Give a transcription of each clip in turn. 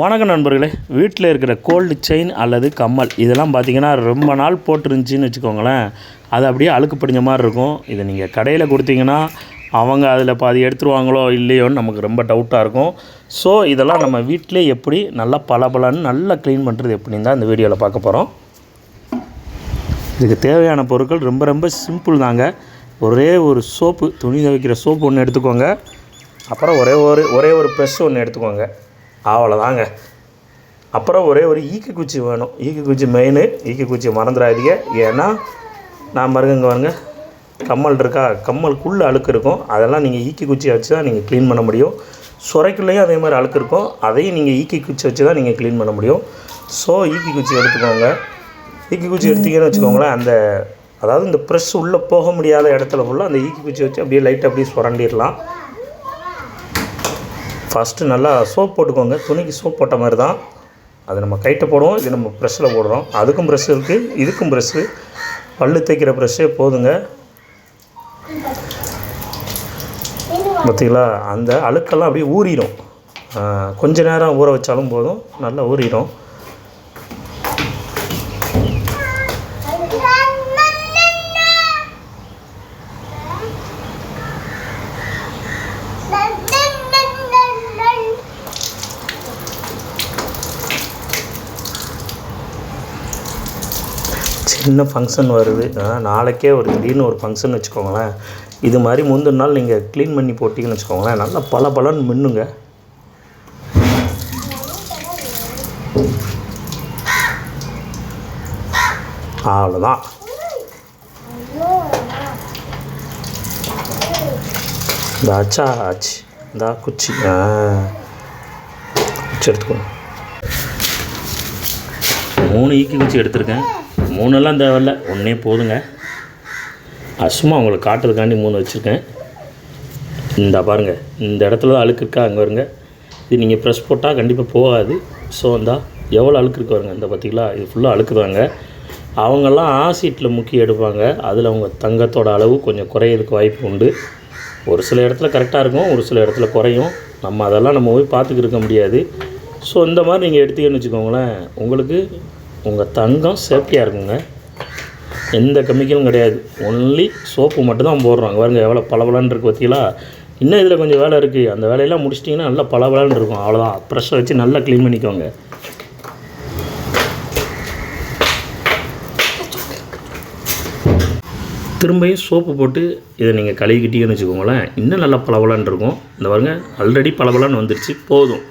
வணக்கம் நண்பர்களே. வீட்டில் இருக்கிற கோல்டு செயின் அல்லது கம்மல் இதெல்லாம் பார்த்தீங்கன்னா ரொம்ப நாள் போட்டுருந்துச்சின்னு வச்சுக்கோங்களேன். அது அப்படியே அழுக்கு படிஞ்ச மாதிரி இருக்கும். இதை நீங்கள் கடையில் கொடுத்தீங்கன்னா அவங்க அதில் பாதி எடுத்துருவாங்களோ இல்லையோன்னு நமக்கு ரொம்ப டவுட்டாக இருக்கும். ஸோ இதெல்லாம் நம்ம வீட்டிலே எப்படி நல்லா பளபளன்னு நல்லா க்ளீன் பண்ணுறது எப்படின்னு தான் இந்த வீடியோவில் பார்க்க போகிறோம் இதுக்கு தேவையான பொருட்கள் ரொம்ப ரொம்ப சிம்பிள் தாங்க. ஒரே ஒரு சோப்பு துணி துவைக்கிற சோப்பு ஒன்று எடுத்துக்கோங்க. அப்புறம் ஒரே ஒரு ஒரே ஒரு ப்ரெஷ் ஒன்று எடுத்துக்கோங்க. அவ்வளோதாங்க அப்புறம் ஒரே ஒரு ஈக்கு குச்சி வேணும். ஈக்கு குச்சி மெயின் ஈக்கு குச்சி மறந்துடாதீங்க. ஏன்னா நான் பாருங்க இங்கே பாருங்க. கம்மல் இருக்கா? கம்மலுக்குள்ளே அழுக்கு இருக்கும். அதெல்லாம் நீங்கள் ஈக்கி குச்சி வச்சு தான் நீங்கள் க்ளீன் பண்ண முடியும். சுரைக்குள்ளேயும் அதே மாதிரி அழுக்கு இருக்கும். அதையும் நீங்கள் ஈக்கி குச்சி வச்சு தான் நீங்கள் க்ளீன் பண்ண முடியும். ஸோ ஈக்கி குச்சி எடுத்துக்கோங்க. ஈக்கி குச்சி எடுத்தீங்கன்னு வச்சுக்கோங்களேன் அந்த அதாவது இந்த ப்ரெஷ் உள்ளே போக முடியாத இடத்துல ஃபுல்லாக அந்த ஈக்கி குச்சி வச்சு அப்படியே லைட்டாக அப்படியே சுரண்டிடலாம். ஃபஸ்ட்டு நல்லா சோப் போட்டுக்கோங்க. துணிக்கு சோப் போட்ட மாதிரி தான் அது நம்ம கைட்டை போடுவோம். இது நம்ம ப்ரெஷ்ஷில் போடுறோம். அதுக்கும் ப்ரெஷ் இருக்குது இதுக்கும் ப்ரெஷ்ஷு பல்லு தேய்க்கிற ப்ரெஷ்ஷே போதுங்க. பார்த்தீங்களா அந்த அழுக்கெல்லாம் அப்படியே ஊறிடும் கொஞ்ச நேரம் ஊற வச்சாலும் போதும். நல்லா ஊறிடும் சின்ன ஃபங்க்ஷன் வருது. நாளைக்கே ஒரு திடீர்னு ஒரு ஃபங்க்ஷன் வச்சுக்கோங்களேன். இது மாதிரி முந்தின நாள் நீங்கள் க்ளீன் பண்ணி போட்டிங்கன்னு வச்சுக்கோங்களேன். நல்லா பல பலன்னு மின்னுங்க. அவ்வளோதான் இந்த அச்சா ஆச்சு இந்த குச்சி. ஆ குச்சி எடுத்துக்கோ மூணு ஈக்கி குச்சி எடுத்திருக்கேன். மூணெல்லாம் தேவையில்ல. ஒன்றே போதுங்க. அசுமா சும்மா உங்களுக்கு காட்டுறதுக்காண்டி மூணு வச்சுருக்கேன். இந்த பாருங்கள் இந்த இடத்துல தான் அழுக்கு இருக்கா? அங்கே வருங்க இது நீங்கள் ப்ரெஸ் போட்டால் கண்டிப்பாக போகாது. ஸோ இந்தா எவ்வளோ அழுக்கு இருக்கு வருங்க இந்த பார்த்தீங்களா இது ஃபுல்லாக அழுக்குதாங்க அவங்கெல்லாம் ஆசிட்டில் முக்கி எடுப்பாங்க. அதில் அவங்க தங்கத்தோட அளவு கொஞ்சம் குறையிறதுக்கு வாய்ப்பு உண்டு. ஒரு சில இடத்துல கரெக்டாக இருக்கும். ஒரு சில இடத்துல குறையும். நம்ம அதெல்லாம் நம்ம போய் பார்த்துக்கிருக்க முடியாது. ஸோ இந்த மாதிரி நீங்கள் எடுத்தீங்கன்னு வச்சுக்கோங்களேன். உங்களுக்கு உங்கள் தங்கம் சேஃப்டியாக இருக்குங்க. எந்த கெமிக்கலும் கிடையாது. ஒன்லி சோப்பு மட்டும்தான் போடுறாங்க. பாருங்க எவ்வளோ பளபளன்னு இருக்கு பார்த்தீங்களா? இன்னும் இதில் கொஞ்சம் வேலை இருக்குது அந்த வேலையெல்லாம் முடிச்சிட்டிங்கன்னா நல்லா பளபளன்னு இருக்கும். அவ்வளோதான் ப்ரெஷ்ஷை வச்சு நல்லா க்ளீன் பண்ணிக்கோங்க. திரும்பியும் சோப்பு போட்டு இதை நீங்கள் கழுவிக்கிட்டீங்கன்னு வச்சுக்கோங்களேன் இன்னும் நல்லா பளபளன்னு இருக்கும். இந்த பாருங்க ஆல்ரெடி பளபளன்னு வந்துருச்சு. போதும்.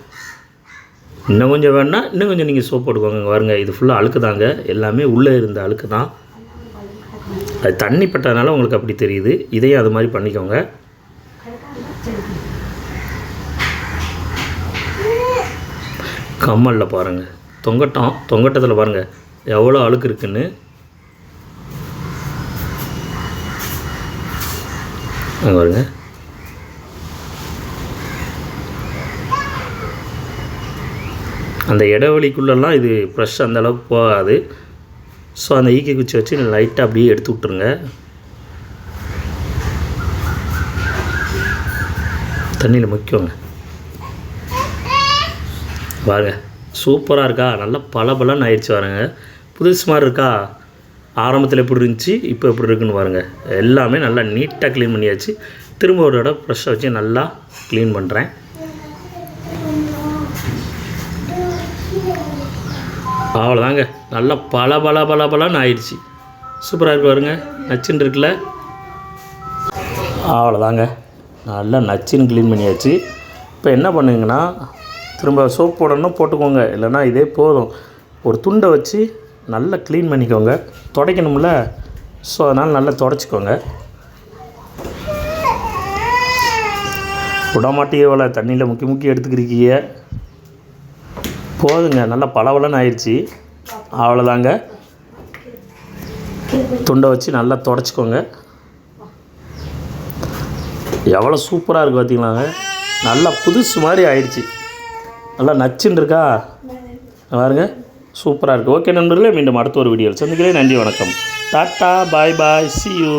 இன்னும் கொஞ்சம் வேணால் இன்னும் கொஞ்சம் நீங்கள் சோப் போட்டுக்கோங்க. இங்க பாருங்க இது ஃபுல்லாக அழுக்கு தாங்க எல்லாமே உள்ளே இருந்த அழுக்கு தான். அது தண்ணி பட்டதுனால உங்களுக்கு அப்படி தெரியுது. இதையும் அது மாதிரி பண்ணிக்கோங்க. கம்மலில் பாருங்கள் தொங்கட்டம் தொங்கட்டத்தில் பாருங்கள் எவ்வளோ அழுக்கு இருக்குன்னு. பாருங்கள் அந்த இடைவெளிக்குள்ளெல்லாம் இது ப்ரெஷ் அந்தளவுக்கு போகாது. ஸோ அந்த ஈக்கி குச்சி வச்சு லைட்டாக அப்படியே எடுத்து விட்ருங்க தண்ணியில் முக்கியங்க. பாருங்க சூப்பராக இருக்கா? நல்லா பளபளன்னு ஆயிடுச்சு பாருங்க. புதுசு மாதிரி இருக்கா? ஆரம்பத்தில் எப்படி இருந்துச்சு இப்போ எப்படி இருக்குன்னு பாருங்கள் எல்லாமே நல்லா நீட்டாக க்ளீன் பண்ணியாச்சு. திரும்ப ஒரு இடம் ஃப்ரெஷ்ஷாக வச்சு நல்லா க்ளீன் பண்ணுறேன் அவ்வளோதாங்க நல்லா பல பல பல பலன்னு ஆயிடுச்சு. சூப்பராக இருக்கு பாருங்க. நச்சுன்னு இருக்குல்ல? அவ்வளோதாங்க நல்லா நச்சுன்னு க்ளீன் பண்ணியாச்சு. இப்போ என்ன பண்ணுங்கன்னா திரும்ப சோப் போடணும் போட்டுக்கோங்க. இல்லைன்னா இதே போதும். ஒரு துண்டை வச்சு நல்லா க்ளீன் பண்ணிக்கோங்க. துடைக்கணும்ல? ஸோ அதனால் நல்லா துடைச்சிக்கோங்க. விடமாட்டியே போல. தண்ணியில் முக்கி முக்கி எடுத்துக்கிறீங்க போதுங்க. நல்லா பளபளன்னு ஆயிடுச்சு. அவ்வளோதாங்க. துண்டை வச்சு நல்லா தொடச்சிக்கோங்க. எவ்வளோ சூப்பராக இருக்குது பார்த்தீங்களாங்க நல்லா புதுசு மாதிரி ஆயிடுச்சு. நல்லா நச்சுன்னு இருக்கா? பாருங்க. சூப்பராக இருக்குது ஓகே நண்பர்களே மீண்டும் அடுத்த ஒரு வீடியோவில் சந்திக்கிறேன். நன்றி வணக்கம். Tata bye bye. See you